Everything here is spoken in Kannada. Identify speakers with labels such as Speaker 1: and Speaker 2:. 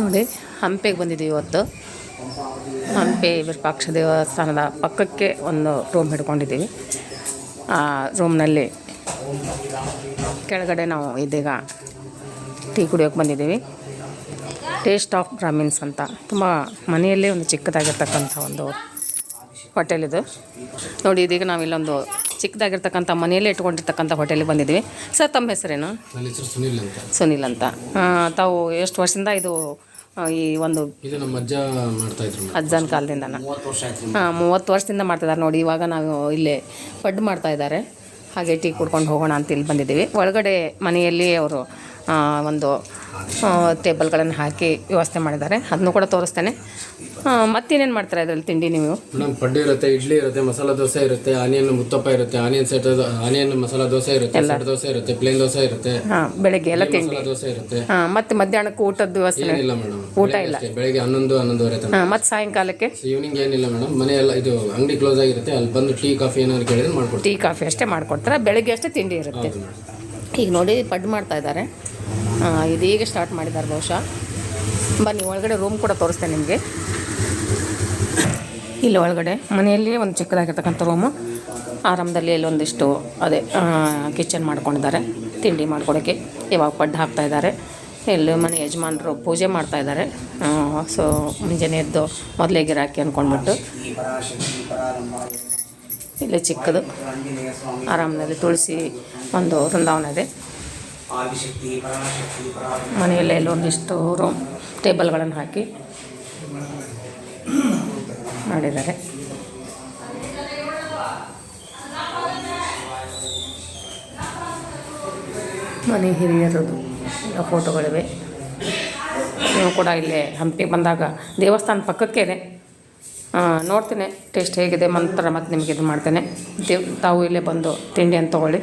Speaker 1: ನೋಡಿ ಹಂಪೆಗೆ ಬಂದಿದ್ದೀವಿ ಇವತ್ತು. ಹಂಪೆ ವಿರೂಪಾಕ್ಷ ದೇವಸ್ಥಾನದ ಪಕ್ಕಕ್ಕೆ ಒಂದು ರೂಮ್ ಹಿಡ್ಕೊಂಡಿದ್ದೀವಿ. ಆ ರೂಮ್ನಲ್ಲಿ ಕೆಳಗಡೆ ನಾವು ಇದೀಗ ಟೀ ಕುಡಿಯೋಕೆ ಬಂದಿದ್ದೀವಿ. ಟೇಸ್ಟ್ ಆಫ್ ಬ್ರಾಹ್ಮಿನ್ಸ್ ಅಂತ. ತುಂಬ ಮನೆಯಲ್ಲೇ ಒಂದು ಚಿಕ್ಕದಾಗಿರ್ತಕ್ಕಂಥ ಒಂದು ಹೋಟೆಲ್ ಇದು. ನೋಡಿ ಇದೀಗ ನಾವು ಇಲ್ಲೊಂದು ಚಿಕ್ಕದಾಗಿರ್ತಕ್ಕಂಥ ಮನೆಯಲ್ಲೇ ಇಟ್ಕೊಂಡಿರ್ತಕ್ಕಂಥ ಹೋಟೆಲಿಗೆ ಬಂದಿದ್ದೀವಿ. ಸರ್ ತಮ್ಮ ಹೆಸರೇನು?
Speaker 2: ಸುನಿಲ್ ಅಂತ.
Speaker 1: ಸುನಿಲ್ ಅಂತ. ತಾವು ಎಷ್ಟು ವರ್ಷದಿಂದ ಇದು ಈ ಒಂದು. ಅಜ್ಜನ ಕಾಲದಿಂದನ? ಹಾಂ ಮೂವತ್ತು ವರ್ಷದಿಂದ ಮಾಡ್ತಿದ್ದಾರೆ ನೋಡಿ ಇವಾಗ ನಾವು ಇಲ್ಲೇ ಪಡ್ಡು ಮಾಡ್ತಾ ಇದ್ದಾರೆ. ಹಾಗೆ ಟೀ ಕುಡ್ಕೊಂಡು ಹೋಗೋಣ ಅಂತ ಇಲ್ಲಿ ಬಂದಿದ್ದೀವಿ. ಒಳಗಡೆ ಮನೆಯಲ್ಲಿ ಅವರು ಒಂದು ಟೇಬಲ್ಗಳನ್ನು ಹಾಕಿ ವ್ಯವಸ್ಥೆ ಮಾಡಿದ್ದಾರೆ. ಅದನ್ನು ಕೂಡ ತೋರಿಸ್ತೇನೆ. ಮತ್ತೇನೇನು ಮಾಡ್ತಾರೆ ಇದರಲ್ಲಿ ತಿಂಡಿ ನೀವು?
Speaker 2: ನಮ್ಮ ಪಡ್ಡು ಇರುತ್ತೆ ಇಡ್ಲಿ ಇರುತ್ತೆ ಮಸಾಲೆ ದೋಸೆ ಇರುತ್ತೆ ಆನಿಯನ್ ಮುತ್ತಪ್ಪ ಇರುತ್ತೆ onion set onion masala dosa ಇರುತ್ತೆ ಸೆಟ್ ದೋಸೆ ಇರುತ್ತೆ ಪ್ಲೇನ್ ದೋಸೆ ಇರುತ್ತೆ
Speaker 1: ಹಾಂ ಬೆಳಗ್ಗೆ ಎಲ್ಲ ತಿಂಡಿ.
Speaker 2: ದೋಸೆ ಇರುತ್ತೆ.
Speaker 1: ಹಾಂ ಮತ್ತು ಮಧ್ಯಾಹ್ನಕ್ಕೆ ಊಟದ ವ್ಯವಸ್ಥೆ
Speaker 2: ಏನಿಲ್ಲ ಮೇಡಮ್
Speaker 1: ಊಟ ಇಲ್ಲ.
Speaker 2: ಬೆಳಗ್ಗೆ ಹನ್ನೊಂದು ಹನ್ನೊಂದುವರೆ ತನಕ.
Speaker 1: ಹಾಂ ಮತ್ತು ಸಾಯಂಕಾಲಕ್ಕೆ?
Speaker 2: ಈವ್ನಿಂಗ್ ಏನಿಲ್ಲ ಮೇಡಮ್ ಮನೆ ಎಲ್ಲ ಇದು ಅಂಗಡಿ ಕ್ಲೋಸ್ ಆಗಿರುತ್ತೆ ಅಲ್ಲಿ ಬಂದು ಟೀ ಕಾಫಿ ಏನಾದ್ರು ಕೇಳಿದ್ರೆ ಮಾಡ್ಕೊಡ್ತೀವಿ.
Speaker 1: ಟೀ ಕಾಫಿ ಅಷ್ಟೇ ಮಾಡ್ಕೊಡ್ತಾರೆ? ಬೆಳಗ್ಗೆ ಅಷ್ಟೇ ತಿಂಡಿ ಇರುತ್ತೆ. ಈಗ ನೋಡಿ ಪಡ್ಡು ಮಾಡ್ತಾ ಇದ್ದಾರೆ. ಆ, ಇದೀಗ ಸ್ಟಾರ್ಟ್ ಮಾಡಿದ್ದಾರೆ ಬಹುಶಃ. ಬನ್ನಿ ಒಳಗಡೆ ರೂಮ್ ಕೂಡ ತೋರಿಸ್ತೇನೆ ನಿಮಗೆ. ಇಲ್ಲಿ ಒಳಗಡೆ ಮನೆಯಲ್ಲಿ ಒಂದು ಚಿಕ್ಕದಾಗಿರ್ತಕ್ಕಂಥ ರೂಮು ಆರಾಮದಲ್ಲಿ ಇಲ್ಲಿ ಒಂದಿಷ್ಟು ಅದೇ ಕಿಚನ್ ಮಾಡ್ಕೊಂಡಿದ್ದಾರೆ. ತಿಂಡಿ ಮಾಡ್ಕೊಡೋಕ್ಕೆ ಇವಾಗ ಪಡ್ಡು ಹಾಕ್ತಾ ಇದ್ದಾರೆ. ಇಲ್ಲಿ ಮನೆ ಯಜಮಾನರು ಪೂಜೆ ಮಾಡ್ತಾ ಇದ್ದಾರೆ. ಸೊ ಮುಂಜಾನೆ ಎದ್ದು ಮೊದಲೇ ಗಿರಾಕಿ ಅಂದ್ಕೊಂಡ್ಬಿಟ್ಟು ಇಲ್ಲಿ ಚಿಕ್ಕದು. ಆರಾಮದಲ್ಲಿ ತುಳಸಿ ಒಂದು ವೃಂದಾವನ ಇದೆ. ಮನೆಯಲ್ಲೇ ಇಲ್ಲಿ ಒಂದಿಷ್ಟು ರೂಮ್ ಟೇಬಲ್ಗಳನ್ನು ಹಾಕಿ ಮಾಡಿದ್ದಾರೆ. ಮನೆ ಹಿರಿಯರದು ಫೋಟೋಗಳಿವೆ. ನೀವು ಕೂಡ ಇಲ್ಲೇ ಹಂಪಿ ಬಂದಾಗ ದೇವಸ್ಥಾನ ಪಕ್ಕಕ್ಕೇ ನೋಡ್ತೀನಿ, ಟೇಸ್ಟ್ ಹೇಗಿದೆ, ಮಂತ್ರ ಮತ್ತು ನಿಮಗೆ ಇದು ಮಾಡ್ತೇನೆ. ದೇವ್ ತಾವು ಇಲ್ಲೇ ಬಂದು ತಿಂಡಿಯನ್ನು ತೊಗೊಳ್ಳಿ.